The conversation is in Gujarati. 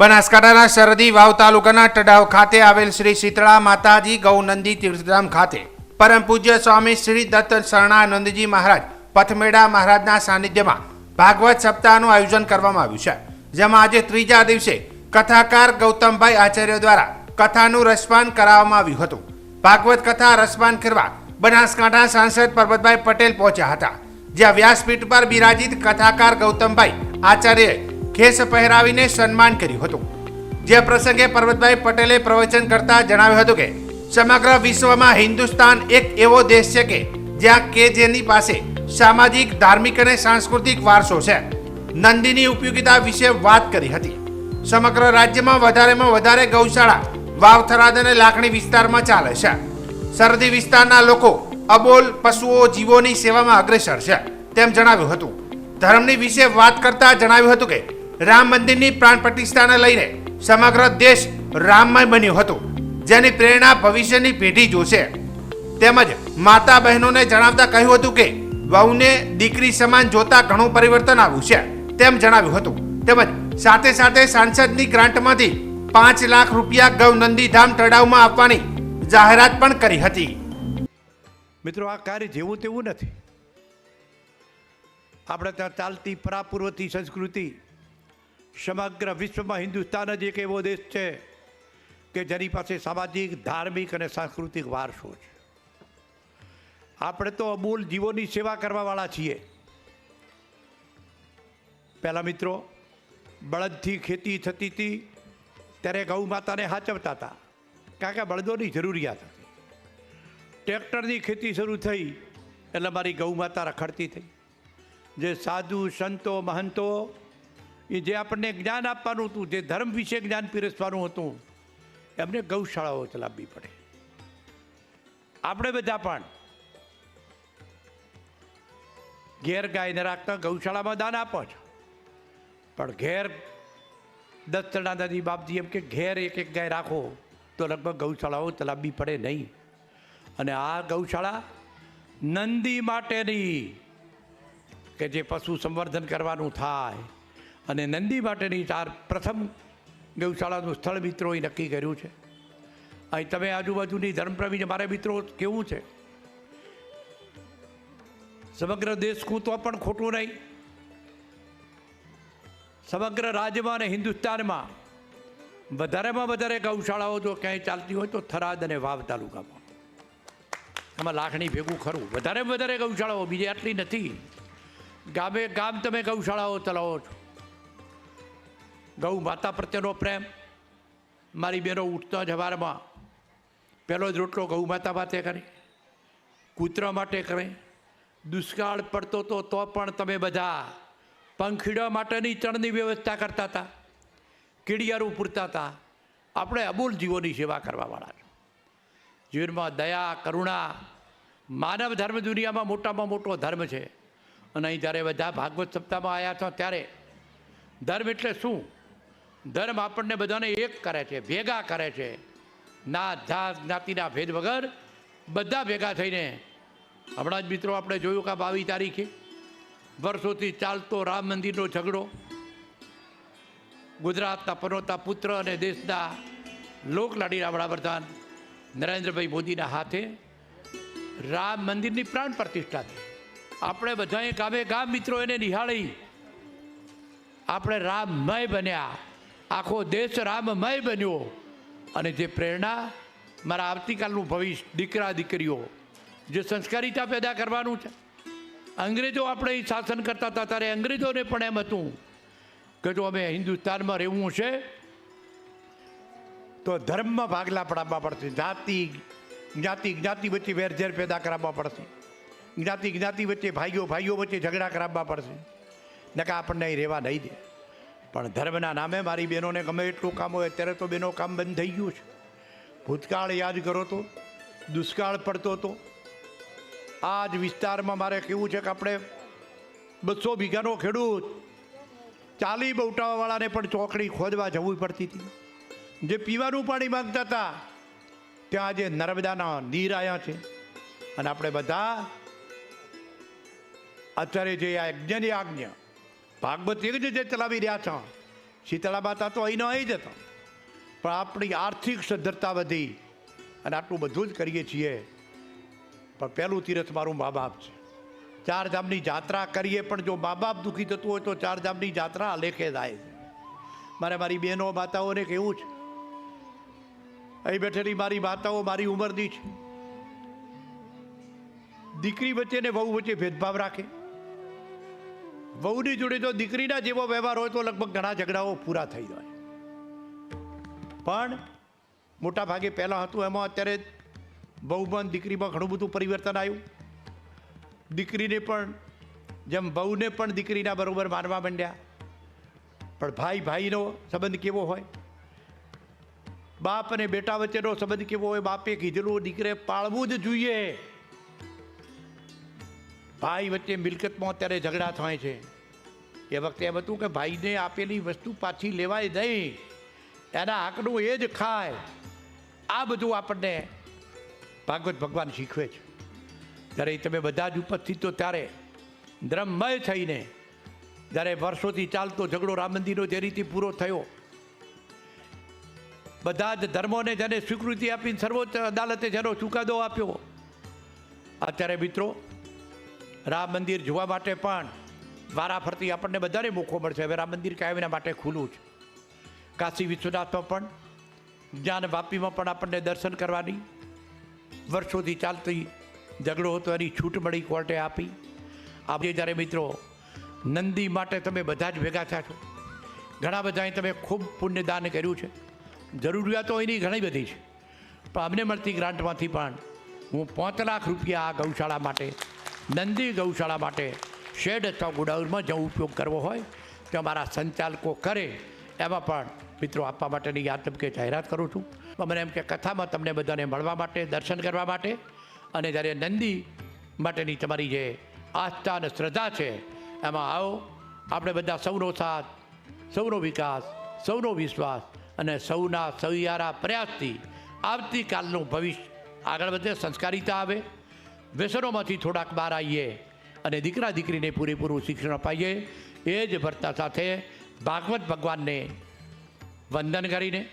બનાસકાંઠાના સરહદી વાવ તાલુકાના ટડાવ ખાતે આવેલ શ્રી શીતળા માતાજી ગૌનંદી તીર્થધામ ખાતે પરમ પૂજ્ય સ્વામી શ્રી દત્ત શરણાનંદજી મહારાજ પથમેડા મહારાજના સાનિધ્યમાં ભાગવત સપ્તાહનું આયોજન કરવામાં આવ્યું છે, જેમાં આજે ત્રીજા દિવસે કથાકાર ગૌતમભાઈ આચાર્ય દ્વારા કથાનું રસપાન કરાવવામાં આવ્યું હતું. ભાગવત કથા રસપાન કરવા બનાસકાંઠા સાંસદ પરબતભાઈ પટેલ પહોંચ્યા હતા, જ્યાં વ્યાસપીઠ પર બિરાજિત કથાકાર ગૌતમભાઈ આચાર્યએ ખેસ પહેરાવીને સન્માન કર્યું હતું. જે પ્રસંગે પર્વતભાઈ પટેલે પ્રવચન કરતા જણાવ્યું હતું કે, સમગ્ર વિશ્વમાં હિન્દુસ્તાન એક એવો દેશ છે કે, જ્યાં કે જેની પાસે સામાજિક, ધાર્મિક અને સાંસ્કૃતિક વારસો છે. નંદીની ઉપયોગિતા વિશે વાત કરી હતી. સમગ્ર રાજ્યમાં વધારેમાં વધારે ગૌશાળા, વાવથરાદ અને લાખણી વિસ્તારમાં ચાલે છે. સરહદી વિસ્તારના લોકો અબોલ પશુઓ જીવોની સેવામાં અગ્રેસર છે, તેમ જણાવ્યું હતું. ધર્મની વિશે વાત કરતા જણાવ્યું હતું કે રામ મંદિરની પ્રાણ પ્રતિષ્ઠાને લઈને સમગ્ર દેશ રામમય બન્યું હતું, જેની પ્રેરણા ભવિષ્યની પેઢી જોશે. તેમજ માતા બહેનોને જણાવતા કહ્યું હતું કે, વહુને દીકરી સમાન જોતા ઘણું પરિવર્તન આવ્યું છે, તેમ જણાવ્યું હતું. તેમજ સાથે સાથે સાંસદની ગ્રાન્ટમાંથી પાંચ લાખ રૂપિયા ગૌ નંદીધામ તળાવમાં આપવાની જાહેરાત પણ કરી હતી. મિત્રો, આ કાર્ય જેવું તેવું નથી. આપણે ત્યાં ચાલતી પરાપૂર્વતી સંસ્કૃતિ સમગ્ર વિશ્વમાં હિન્દુસ્તાન જ એક એવો દેશ છે કે જેની પાસે સામાજિક, ધાર્મિક અને સાંસ્કૃતિક વારસો છે. આપણે તો અમૂલ જીવોની સેવા કરવાવાળા છીએ. પહેલાં મિત્રો, બળદથી ખેતી થતી હતી, ત્યારે ગૌ માતાને હાચવતા હતા. કારણ કે બળદોની જરૂરિયાત હતી. ટ્રેક્ટરની ખેતી શરૂ થઈ, એટલે મારી ગૌ માતા રખડતી થઈ. જે સાધુ, સંતો, મહંતો એ જે આપણને જ્ઞાન આપવાનું હતું, જે ધર્મ વિશે જ્ઞાન પીરસવાનું હતું, એમને ગૌશાળાઓ ચલાવવી પડે. આપણે બધા પણ ઘેર ગાયને રાખતા ગૌશાળામાં દાન આપો છો. પણ ઘેર દસ જણા દાદી બાપજી એમ કે ઘેર એક એક ગાય રાખો, તો લગભગ ગૌશાળાઓ ચલાવવી પડે નહીં. અને આ ગૌશાળા નંદી માટેની કે જે પશુ સંવર્ધન કરવાનું થાય. અને નંદી માટેની ચાર પ્રથમ ગૌશાળાનું સ્થળ મિત્રોએ નક્કી કર્યું છે. અહીં તમે આજુબાજુની ધર્મપ્રેમી મારા મિત્રો કેવું છે? સમગ્ર દેશ કહું તો પણ ખોટું નહીં. સમગ્ર રાજ્યમાં અને હિન્દુસ્તાનમાં વધારેમાં વધારે ગૌશાળાઓ જો ક્યાંય ચાલતી હોય તો થરાદ અને વાવ તાલુકામાં. એમાં લાખણી ભેગું ખરું. વધારે વધારે ગૌશાળાઓ, બીજી આટલી નથી. ગામે ગામ તમે ગૌશાળાઓ ચલાવો છો. ગૌ માતા પ્રત્યેનો પ્રેમ. મારી બહેનો ઉઠતા જ હવારમાં પહેલો જ રોટલો ગૌ માતા માટે કરે, કૂતરા માટે કરે. દુષ્કાળ પડતો તો તો પણ તમે બધા પંખીડા માટેની ચણની વ્યવસ્થા કરતા હતા, કીડિયારું પૂરતા હતા. આપણે અમૂલ જીવોની સેવા કરવાવાળા છે જીવનમાં દયા, કરુણા માનવ ધર્મ દુનિયામાં મોટામાં મોટો ધર્મ છે. અને અહીં જ્યારે બધા ભાગવત સપ્તાહમાં આવ્યા છો ત્યારે ધર્મ એટલે શું? ધર્મ આપણને બધાને એક કરે છે, ભેગા કરે છે. ના જાત જ્ઞાતિના ભેદ વગર બધા ભેગા થઈને. હમણાં જ મિત્રો આપણે જોયું કે બાવીસ તારીખે વર્ષોથી ચાલતો રામ મંદિરનો ઝઘડો. ગુજરાતના પનોતા પુત્ર અને દેશના લોકલાડીના વડાપ્રધાન નરેન્દ્રભાઈ મોદીના હાથે રામ મંદિરની પ્રાણ પ્રતિષ્ઠા થઈ. આપણે બધાએ ગામે ગામ મિત્રો એને નિહાળી. આપણે રામમય બન્યા. આખો દેશ રામમય બન્યો. અને જે પ્રેરણા મારા આવતીકાલનું ભવિષ્ય, દીકરા, દીકરીઓ, જે સંસ્કારિતા પેદા કરવાનું છે. અંગ્રેજો આપણે શાસન કરતા હતા, ત્યારે અંગ્રેજોને પણ એમ હતું કે જો અમે હિન્દુસ્તાનમાં રહેવું છે, તો ધર્મમાં ભાગલા પડાવવા પડશે. જાતિ, જ્ઞાતિ જ્ઞાતિ વચ્ચે વેરઝેર પેદા કરાવવા પડશે. જ્ઞાતિ જ્ઞાતિ વચ્ચે ભાઈઓ ભાઈઓ વચ્ચે ઝઘડા કરાવવા પડશે. નકા આપણને અહીં રહેવા નહીં દે. પણ ધર્મના નામે મારી બહેનોને ગમે એટલું કામ હોય અત્યારે તો બહેનો કામ બંધ થઈ ગયું છે. ભૂતકાળ યાદ કરો તો, દુષ્કાળ પડતો હતો. આ જ વિસ્તારમાં મારે કેવું છે કે આપણે બસો વીઘાનો ખેડૂત ચાલી બહુટાવાવાળાને પણ ચોકડી ખોદવા જવું પડતી હતી. જે પીવાનું પાણી માગતા હતા, ત્યાં આજે નર્મદાના નીર આવ્યા છે. અને આપણે બધા અત્યારે જે આ યજ્ઞની આજ્ઞા ભાગવત એક જ જે ચલાવી રહ્યા છો, શીતળા માતા તો અહીંનો અહીં જ હતા. પણ આપણી આર્થિક સદ્ધરતા વધી અને આટલું બધું જ કરીએ છીએ. પણ પહેલું તીર્થ મારું મા બાપ છે. ચાર ધામની જાત્રા કરીએ, પણ જો મા બાપ દુઃખી થતું હોય તો ચાર ધામની જાત્રા લેખે જાય છે. મારે મારી બહેનો માતાઓને કહેવું છે. અહીં બેઠેલી મારી માતાઓ મારી ઉંમરની છે. દીકરી વચ્ચે ને વહુ વચ્ચે ભેદભાવ રાખે. વહુની જોડે જો દીકરીના જેવો વ્યવહાર હોય તો લગભગ ઘણા ઝઘડાઓ પૂરા થઈ જાય. પણ મોટા ભાગે પહેલાં હતું એમાં અત્યારે બહુમાં દીકરીમાં ઘણું બધું પરિવર્તન આવ્યું. દીકરીને પણ, જેમ બહુને પણ દીકરીના બરોબર માનવા માંડ્યા. પણ ભાઈ ભાઈનો સંબંધ કેવો હોય? બાપ અને બેટા વચ્ચેનો સંબંધ કેવો હોય? બાપે કીધેલું દીકરે પાળવું જ જોઈએ. ભાઈ વચ્ચે મિલકતમાં અત્યારે ઝઘડા થાય છે. એ વખતે એમ હતું કે ભાઈને આપેલી વસ્તુ પાછી લેવાય નહીં. એના હકનું એ જ ખાય. આ બધું આપણને ભાગવત ભગવાન શીખવે છે. જ્યારે તમે બધા જ ઉપસ્થિત તો ત્યારે દ્રમમય થઈને જ્યારે વર્ષોથી ચાલતો ઝઘડો રામ મંદિરનો જે રીતે પૂરો થયો, બધા જ ધર્મોને જેને સ્વીકૃતિ આપીને સર્વોચ્ચ અદાલતે જેનો ચુકાદો આપ્યો. અત્યારે મિત્રો રામ મંદિર જોવા માટે પણ વારા ફરતી આપણને બધાને મોકો મળશે. હવે રામ મંદિર કાયમના માટે ખુલ્લું છે કાશી વિશ્વનાથમાં પણ, જ્ઞાન વાપીમાં પણ આપણને દર્શન કરવાની. વર્ષોથી ચાલતી ઝઘડો હતો, એની છૂટ મળી કોર્ટે આપી. આજે જ્યારે મિત્રો નંદી માટે તમે બધા જ ભેગા થયા છો, ઘણા બધાએ તમે ખૂબ પુણ્યદાન કર્યું છે. જરૂરિયાતો એની ઘણી બધી છે. પણ અમને મળતી ગ્રાન્ટમાંથી પણ હું પાંચ લાખ રૂપિયા આ ગૌશાળા માટે નંદી ગૌશાળા માટે શેડ અથવા ગોડાઉનમાં જો ઉપયોગ કરવો હોય તો અમારા સંચાલકો કરે, એમાં પણ મિત્રો આપવા માટેની યાદ તબકે જાહેરાત કરું છું. મને એમ કે કથામાં તમને બધાને મળવા માટે, દર્શન કરવા માટે, અને જ્યારે નંદી માટેની તમારી જે આસ્થા અને શ્રદ્ધા છે, એમાં આવો. આપણે બધા સૌનો સાથ, સૌનો વિકાસ, સૌનો વિશ્વાસ અને સૌના સહિયારા પ્રયાસથી આવતીકાલનું ભવિષ્ય આગળ વધે, સંસ્કારિતા આવે. વ્યસનોમાંથી થોડાક બહાર આવીએ અને દીકરા દીકરીને પૂરેપૂરું શિક્ષણ અપાઈએ, એ જ ભરતા સાથે ભાગવત ભગવાનને વંદન કરીને